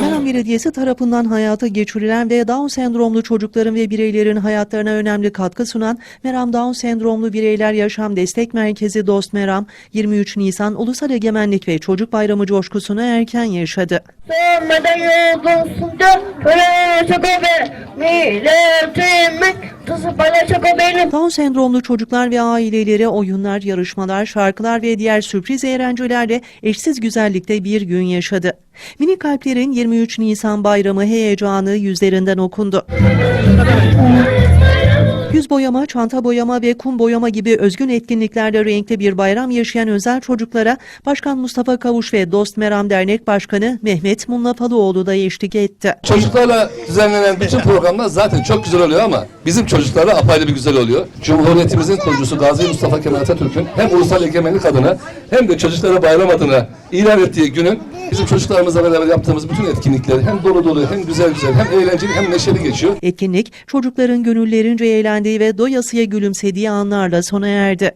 Meram Belediyesi tarafından hayata geçirilen ve Down sendromlu çocukların ve bireylerin hayatlarına önemli katkı sunan Meram Down sendromlu bireyler yaşam destek merkezi Dost Meram 23 Nisan Ulusal Egemenlik ve Çocuk Bayramı coşkusunu erken yaşadı. Sormadan yolcusunda Down sendromlu çocuklar ve aileleri oyunlar, yarışmalar, şarkılar ve diğer sürpriz eğlencelerle eşsiz güzellikte bir gün yaşadı. Mini kalplerin 23 Nisan bayramı heyecanı yüzlerinden okundu. Boyama, çanta boyama ve kum boyama gibi özgün etkinliklerle renkli bir bayram yaşayan özel çocuklara Başkan Mustafa Kavuş ve Dost Meram Dernek Başkanı Mehmet Munlafalıoğlu da eşlik etti. Çocuklarla düzenlenen bütün programlar zaten çok güzel oluyor ama bizim çocuklarla apayrı bir güzel oluyor. Cumhuriyetimizin kurucusu Gazi Mustafa Kemal Atatürk'ün hem ulusal egemenlik adına hem de çocuklara bayram adına ilan ettiği günün bizim çocuklarımızla beraber yaptığımız bütün etkinlikler hem dolu dolu hem güzel güzel hem eğlenceli hem neşeli geçiyor. Etkinlik çocukların gönüllerince eğlendiği ve doyasıya gülümsediği anlarla sona erdi.